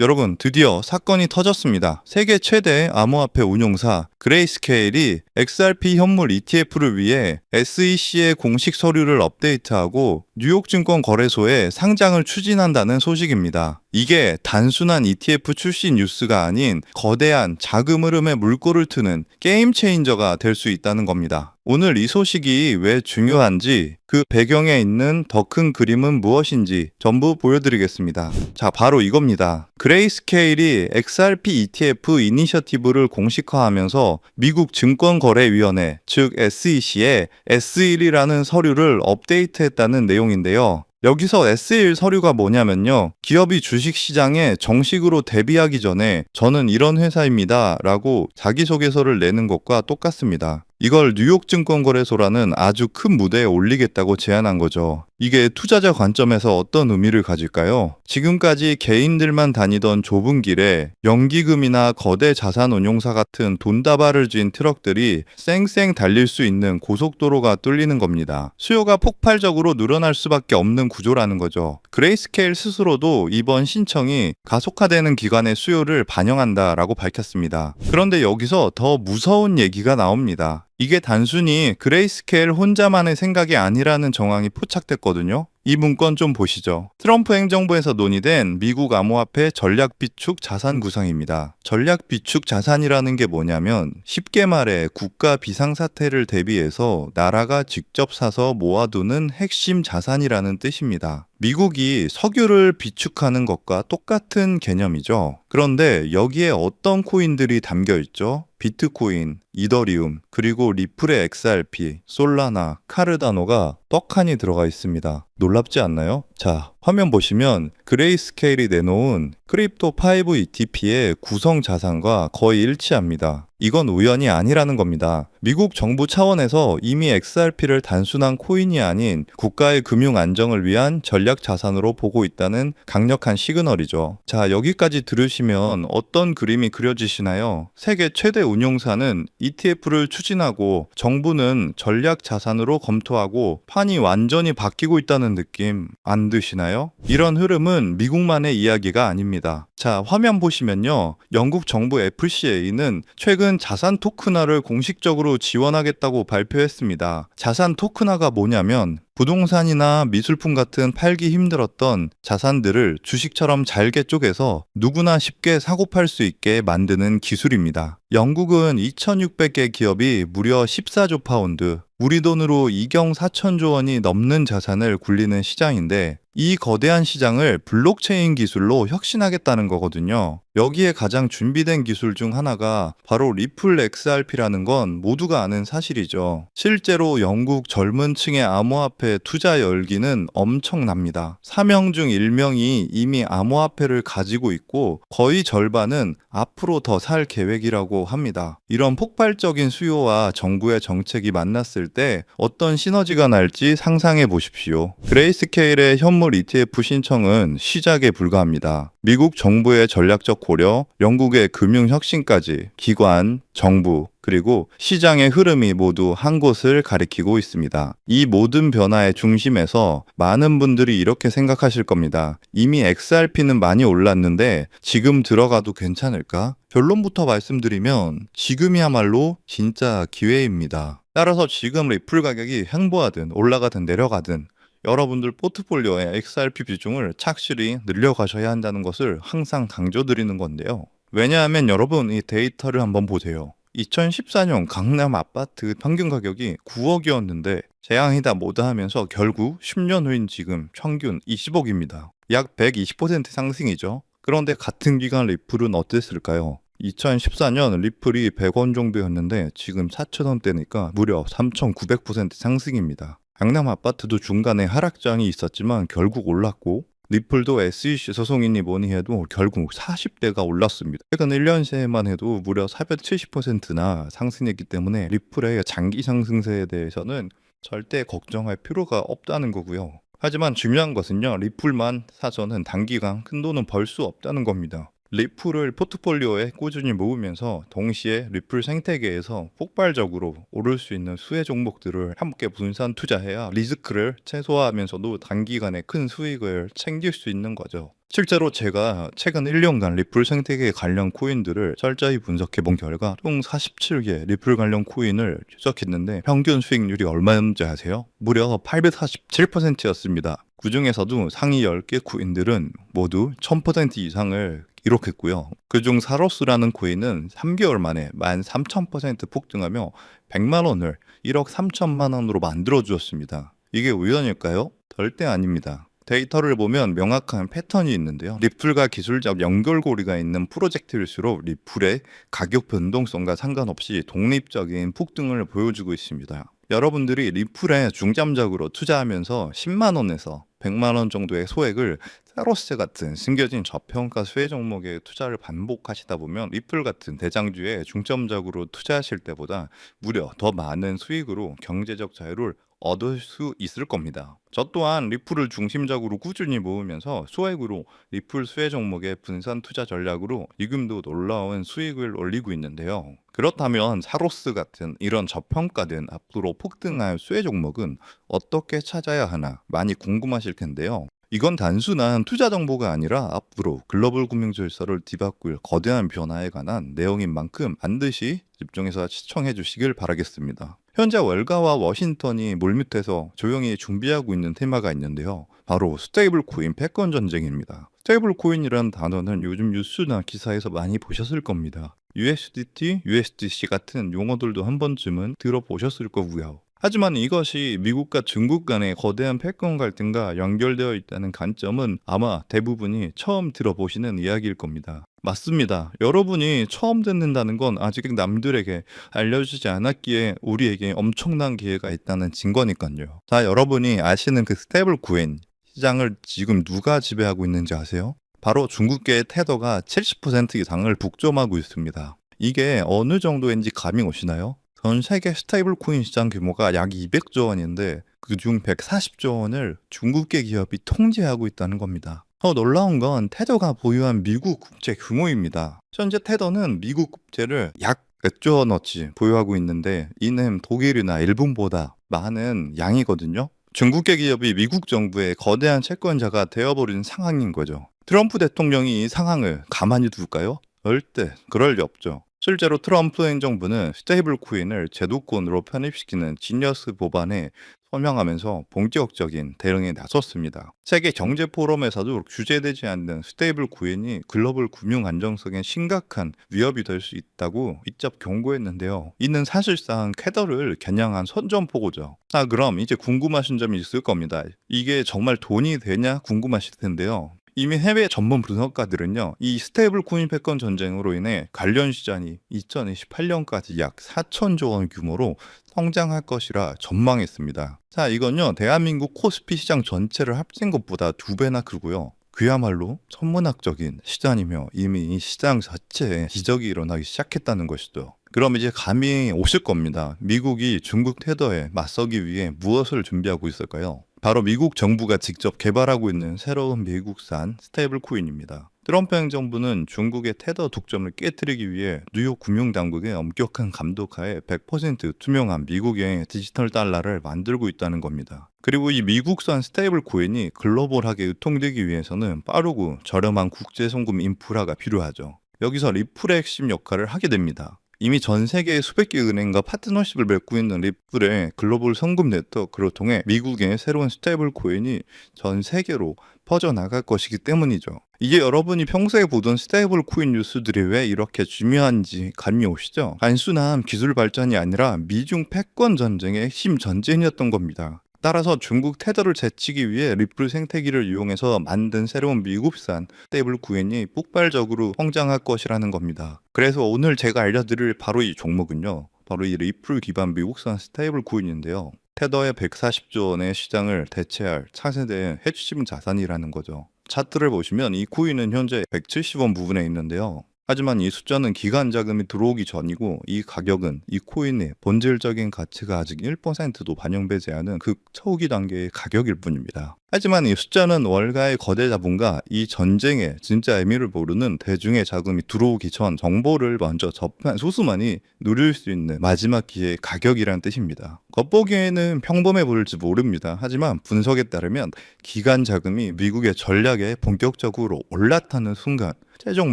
여러분, 드디어 사건이 터졌습니다. 세계 최대 암호화폐 운용사 그레이스케일이 XRP 현물 ETF를 위해 SEC의 공식 서류를 업데이트하고 뉴욕증권 거래소에 상장을 추진한다는 소식입니다. 이게 단순한 ETF 출시 뉴스가 아닌 거대한 자금 흐름의 물꼬를 트는 게임 체인저가 될 수 있다는 겁니다. 오늘 이 소식이 왜 중요한지 그 배경에 있는 더 큰 그림은 무엇인지 전부 보여드리겠습니다. 자, 바로 이겁니다. 그레이스케일이 XRP ETF 이니셔티브를 공식화하면서 미국 증권거래위원회, 즉 SEC에 S1이라는 서류를 업데이트했다는 내용인데요. 여기서 S1 서류가 뭐냐면요. 기업이 주식 시장에 정식으로 데뷔하기 전에 저는 이런 회사입니다. 라고 자기소개서를 내는 것과 똑같습니다. 이걸 뉴욕 증권거래소라는 아주 큰 무대에 올리겠다고 제안한 거죠. 이게 투자자 관점에서 어떤 의미를 가질까요? 지금까지 개인들만 다니던 좁은 길에 연기금이나 거대 자산 운용사 같은 돈다발을 쥔 트럭들이 쌩쌩 달릴 수 있는 고속도로가 뚫리는 겁니다. 수요가 폭발적으로 늘어날 수밖에 없는 구조라는 거죠. 그레이스케일 스스로도 이번 신청이 가속화되는 기관의 수요를 반영한다라고 밝혔습니다. 그런데 여기서 더 무서운 얘기가 나옵니다. 이게 단순히 그레이스케일 혼자만의 생각이 아니라는 정황이 포착됐거든요. 이 문건 좀 보시죠. 트럼프 행정부에서 논의된 미국 암호화폐 전략 비축 자산 구상입니다. 전략 비축 자산이라는 게 뭐냐면 쉽게 말해 국가 비상사태를 대비해서 나라가 직접 사서 모아두는 핵심 자산이라는 뜻입니다. 미국이 석유를 비축하는 것과 똑같은 개념이죠. 그런데 여기에 어떤 코인들이 담겨 있죠? 비트코인, 이더리움, 그리고 리플의 XRP, 솔라나, 카르다노가 떡하니 들어가 있습니다. 놀랍지 않나요? 자, 화면 보시면 그레이스케일이 내놓은 크립토 5 ETP의 구성 자산과 거의 일치합니다. 이건 우연이 아니라는 겁니다. 미국 정부 차원에서 이미 XRP를 단순한 코인이 아닌 국가의 금융 안정을 위한 전략 자산으로 보고 있다는 강력한 시그널이죠. 자, 여기까지 들으시면 어떤 그림이 그려지시나요? 세계 최대 운용사는 ETF를 추진하고 정부는 전략 자산으로 검토하고 판이 완전히 바뀌고 있다는 느낌 안 드시나요? 이런 흐름은 미국만의 이야기가 아닙니다. 자, 화면 보시면요. 영국 정부 FCA는 최근 자산 토큰화를 공식적으로 지원하겠다고 발표했습니다. 자산 토큰화가 뭐냐면 부동산이나 미술품 같은 팔기 힘들었던 자산들을 주식처럼 잘게 쪼개서 누구나 쉽게 사고 팔 수 있게 만드는 기술입니다. 영국은 2,600개 기업이 무려 14조 파운드, 우리 돈으로 2경 4천조 원이 넘는 자산을 굴리는 시장인데 이 거대한 시장을 블록체인 기술로 혁신하겠다는 거거든요. 여기에 가장 준비된 기술 중 하나가 바로 리플 XRP라는 건 모두가 아는 사실이죠. 실제로 영국 젊은 층의 암호화폐 투자 열기는 엄청납니다. 3명 중 1명이 이미 암호화폐를 가지고 있고 거의 절반은 앞으로 더 살 계획이라고 합니다. 이런 폭발적인 수요와 정부의 정책이 만났을 때 어떤 시너지가 날지 상상해 보십시오. 그레이스케일의 현물 ETF 신청은 시작에 불과합니다. 미국 정부의 전략적 고려, 영국의 금융 혁신까지 기관, 정부, 그리고 시장의 흐름이 모두 한 곳을 가리키고 있습니다. 이 모든 변화의 중심에서 많은 분들이 이렇게 생각하실 겁니다. 이미 XRP는 많이 올랐는데 지금 들어가도 괜찮을까? 결론부터 말씀드리면 지금이야말로 진짜 기회입니다. 따라서 지금 리플 가격이 횡보하든 올라가든 내려가든 여러분들 포트폴리오의 XRP 비중을 착실히 늘려가셔야 한다는 것을 항상 강조드리는 건데요. 왜냐하면 여러분 이 데이터를 한번 보세요. 2014년 강남 아파트 평균 가격이 9억이었는데 재앙이다 뭐다 하면서 결국 10년 후인 지금 평균 20억입니다. 약 120% 상승이죠. 그런데 같은 기간 리플은 어땠을까요? 2014년 리플이 100원 정도였는데 지금 4,000원대니까 무려 3,900% 상승입니다. 강남 아파트도 중간에 하락장이 있었지만 결국 올랐고 리플도 SEC 소송이니 뭐니 해도 결국 40대가 올랐습니다. 최근 1년 새에만 해도 무려 470%나 상승했기 때문에 리플의 장기 상승세에 대해서는 절대 걱정할 필요가 없다는 거고요. 하지만 중요한 것은요, 리플만 사서는 단기간 큰 돈은 벌 수 없다는 겁니다. 리플을 포트폴리오에 꾸준히 모으면서 동시에 리플 생태계에서 폭발적으로 오를 수 있는 수혜 종목들을 함께 분산 투자해야 리스크를 최소화하면서도 단기간에 큰 수익을 챙길 수 있는 거죠. 실제로 제가 최근 1년간 리플 생태계 관련 코인들을 철저히 분석해 본 결과 총 47개 리플 관련 코인을 추적했는데 평균 수익률이 얼마였는지 아세요? 무려 847%였습니다. 그 중에서도 상위 10개 코인들은 모두 1000% 이상을 기록했고요. 그중 사로스라는 코인은 3개월 만에 13,000% 폭등하며 100만 원을 1억 3천만 원으로 만들어 주었습니다. 이게 우연일까요? 절대 아닙니다. 데이터를 보면 명확한 패턴이 있는데요. 리플과 기술적 연결고리가 있는 프로젝트일수록 리플의 가격 변동성과 상관없이 독립적인 폭등을 보여주고 있습니다. 여러분들이 리플에 중점적으로 투자하면서 10만 원에서 100만 원 정도의 소액을 사로스 같은 숨겨진 저평가 수혜 종목에 투자를 반복하시다 보면 리플 같은 대장주에 중점적으로 투자하실 때보다 무려 더 많은 수익으로 경제적 자유를 얻을 수 있을 겁니다. 저 또한 리플을 중심적으로 꾸준히 모으면서 소액으로 리플 수혜 종목의 분산 투자 전략으로 지금도 놀라운 수익을 올리고 있는데요. 그렇다면 사로스 같은 이런 저평가된 앞으로 폭등할 수혜 종목은 어떻게 찾아야 하나 많이 궁금하실 텐데요. 이건 단순한 투자 정보가 아니라 앞으로 글로벌 금융 질서를 뒤바꿀 거대한 변화에 관한 내용인 만큼 반드시 집중해서 시청해 주시길 바라겠습니다. 현재 월가와 워싱턴이 물밑에서 조용히 준비하고 있는 테마가 있는데요. 바로 스테이블 코인 패권 전쟁입니다. 스테이블 코인이라는 단어는 요즘 뉴스나 기사에서 많이 보셨을 겁니다. USDT, USDC 같은 용어들도 한 번쯤은 들어보셨을 거고요. 하지만 이것이 미국과 중국 간의 거대한 패권 갈등과 연결되어 있다는 관점은 아마 대부분이 처음 들어보시는 이야기일 겁니다. 맞습니다. 여러분이 처음 듣는다는 건 아직 남들에게 알려주지 않았기에 우리에게 엄청난 기회가 있다는 증거니까요. 자, 여러분이 아시는 그 스테이블 코인 시장을 지금 누가 지배하고 있는지 아세요? 바로 중국계의 테더가 70% 이상을 북점하고 있습니다. 이게 어느 정도인지 감이 오시나요? 전 세계 스테이블 코인 시장 규모가 약 200조 원인데 그중 140조 원을 중국계 기업이 통제하고 있다는 겁니다. 더 놀라운 건 테더가 보유한 미국 국채 규모입니다. 현재 테더는 미국 국채를 약 100조 원어치 보유하고 있는데 이는 독일이나 일본보다 많은 양이거든요. 중국계 기업이 미국 정부의 거대한 채권자가 되어버린 상황인 거죠. 트럼프 대통령이 이 상황을 가만히 둘까요? 절대 그럴 리 없죠. 실제로 트럼프 행정부는 스테이블 코인을 제도권으로 편입시키는 지니어스 법안에 서명하면서 본격적인 대응에 나섰습니다. 세계 경제 포럼에서도 규제되지 않는 스테이블 코인이 글로벌 금융 안정성에 심각한 위협이 될 수 있다고 이잡 경고했는데요. 이는 사실상 캐더를 겨냥한 선전포고죠. 아 그럼 이제 궁금하신 점이 있을 겁니다. 이게 정말 돈이 되냐 궁금하실 텐데요. 이미 해외 전문 분석가들은요, 이 스테이블 코인 패권 전쟁으로 인해 관련 시장이 2028년까지 약 4천조 원 규모로 성장할 것이라 전망했습니다. 자, 이건요, 대한민국 코스피 시장 전체를 합친 것보다 두 배나 크고요. 그야말로 천문학적인 시장이며 이미 이 시장 자체에 기적이 일어나기 시작했다는 것이죠. 그럼 이제 감이 오실 겁니다. 미국이 중국 테더에 맞서기 위해 무엇을 준비하고 있을까요? 바로 미국 정부가 직접 개발하고 있는 새로운 미국산 스테이블 코인입니다. 트럼프 행정부는 중국의 테더 독점을 깨뜨리기 위해 뉴욕 금융 당국의 엄격한 감독하에 100% 투명한 미국의 디지털 달러를 만들고 있다는 겁니다. 그리고 이 미국산 스테이블 코인이 글로벌하게 유통되기 위해서는 빠르고 저렴한 국제 송금 인프라가 필요하죠. 여기서 리플의 핵심 역할을 하게 됩니다. 이미 전 세계의 수백 개 은행과 파트너십을 맺고 있는 리플의 글로벌 성금 네트워크를 통해 미국의 새로운 스테이블 코인이 전 세계로 퍼져나갈 것이기 때문이죠. 이게 여러분이 평소에 보던 스테이블 코인 뉴스들이 왜 이렇게 중요한지 감이 오시죠? 단순한 기술 발전이 아니라 미중 패권 전쟁의 핵심 전쟁이었던 겁니다. 따라서 중국 테더를 제치기 위해 리플 생태계를 이용해서 만든 새로운 미국산 스테이블 코인이 폭발적으로 성장할 것이라는 겁니다. 그래서 오늘 제가 알려드릴 바로 이 종목은요. 바로 이 리플 기반 미국산 스테이블 코인인데요. 테더의 140조 원의 시장을 대체할 차세대 해치심 자산이라는 거죠. 차트를 보시면 이 코인은 현재 170원 부분에 있는데요. 하지만 이 숫자는 기간 자금이 들어오기 전이고 이 가격은 이 코인의 본질적인 가치가 아직 1%도 반영되지 않은 극 초기 단계의 가격일 뿐입니다. 하지만 이 숫자는 월가의 거대 자본과 이 전쟁의 진짜 의미를 모르는 대중의 자금이 들어오기 전 정보를 먼저 접한 소수만이 누릴 수 있는 마지막 기회의 가격이라는 뜻입니다. 겉보기에는 평범해 보일지 모릅니다. 하지만 분석에 따르면 기간 자금이 미국의 전략에 본격적으로 올라타는 순간 최종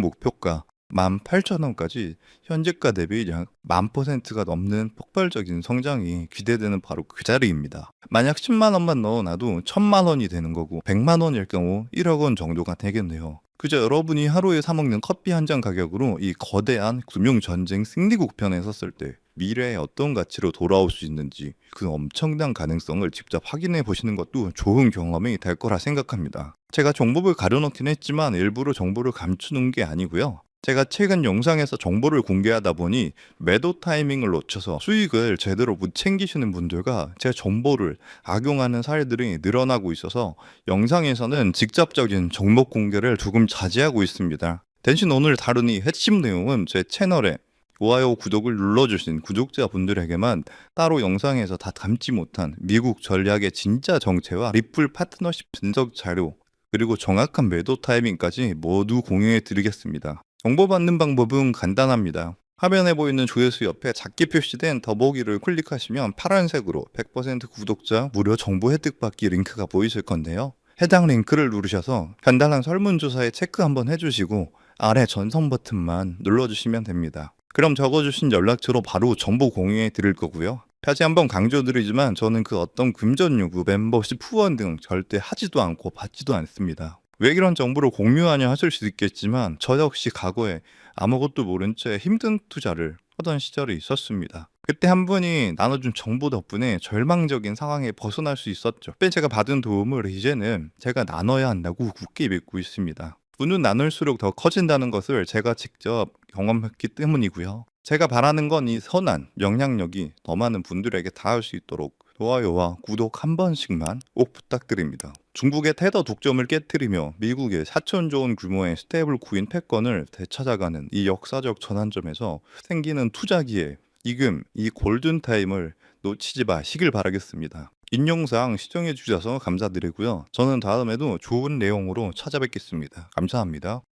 목표가 18,000원까지 현재가 대비 약만 퍼센트가 넘는 폭발적인 성장이 기대되는 바로 그 자리입니다. 만약 10만 원만 넣어놔도 1000만 원이 되는 거고 100만 원일 경우 1억 원 정도가 되겠네요. 그저 여러분이 하루에 사 먹는 커피 한 잔 가격으로 이 거대한 금융 전쟁 승리국 편에 섰을 때 미래에 어떤 가치로 돌아올 수 있는지 그 엄청난 가능성을 직접 확인해 보시는 것도 좋은 경험이 될 거라 생각합니다. 제가 정보를 가려놓긴 했지만 일부러 정보를 감추는 게 아니고요. 제가 최근 영상에서 정보를 공개하다 보니 매도 타이밍을 놓쳐서 수익을 제대로 못 챙기시는 분들과 제 정보를 악용하는 사례들이 늘어나고 있어서 영상에서는 직접적인 종목 공개를 조금 자제하고 있습니다. 대신 오늘 다룬 이 핵심 내용은 제 채널에 좋아요, 구독을 눌러주신 구독자분들에게만 따로 영상에서 다 담지 못한 미국 전략의 진짜 정체와 리플 파트너십 분석 자료 그리고 정확한 매도 타이밍까지 모두 공유해 드리겠습니다. 정보 받는 방법은 간단합니다. 화면에 보이는 조회수 옆에 작게 표시된 더보기를 클릭하시면 파란색으로 100% 구독자 무료 정보 혜택 받기 링크가 보이실 건데요. 해당 링크를 누르셔서 간단한 설문조사에 체크 한번 해주시고 아래 전송 버튼만 눌러주시면 됩니다. 그럼 적어주신 연락처로 바로 정보 공유해 드릴 거고요. 다시 한번 강조드리지만 저는 그 어떤 금전 요구, 멤버십 후원 등 절대 하지도 않고 받지도 않습니다. 왜 이런 정보를 공유하냐 하실 수 있겠지만 저 역시 과거에 아무것도 모른 채 힘든 투자를 하던 시절이 있었습니다. 그때 한 분이 나눠준 정보 덕분에 절망적인 상황에 벗어날 수 있었죠. 그때 제가 받은 도움을 이제는 제가 나눠야 한다고 굳게 믿고 있습니다. 분은 나눌수록 더 커진다는 것을 제가 직접 경험했기 때문이고요. 제가 바라는 건 이 선한 영향력이 더 많은 분들에게 닿을 수 있도록 좋아요와 구독 한 번씩만 꼭 부탁드립니다. 중국의 테더 독점을 깨뜨리며 미국의 4천 조원 규모의 스테이블 코인 패권을 되찾아가는 이 역사적 전환점에서 생기는 투자 기회, 이금, 이 골든타임을 놓치지 마시길 바라겠습니다. 인용상 시청해 주셔서 감사드리고요. 저는 다음에도 좋은 내용으로 찾아뵙겠습니다. 감사합니다.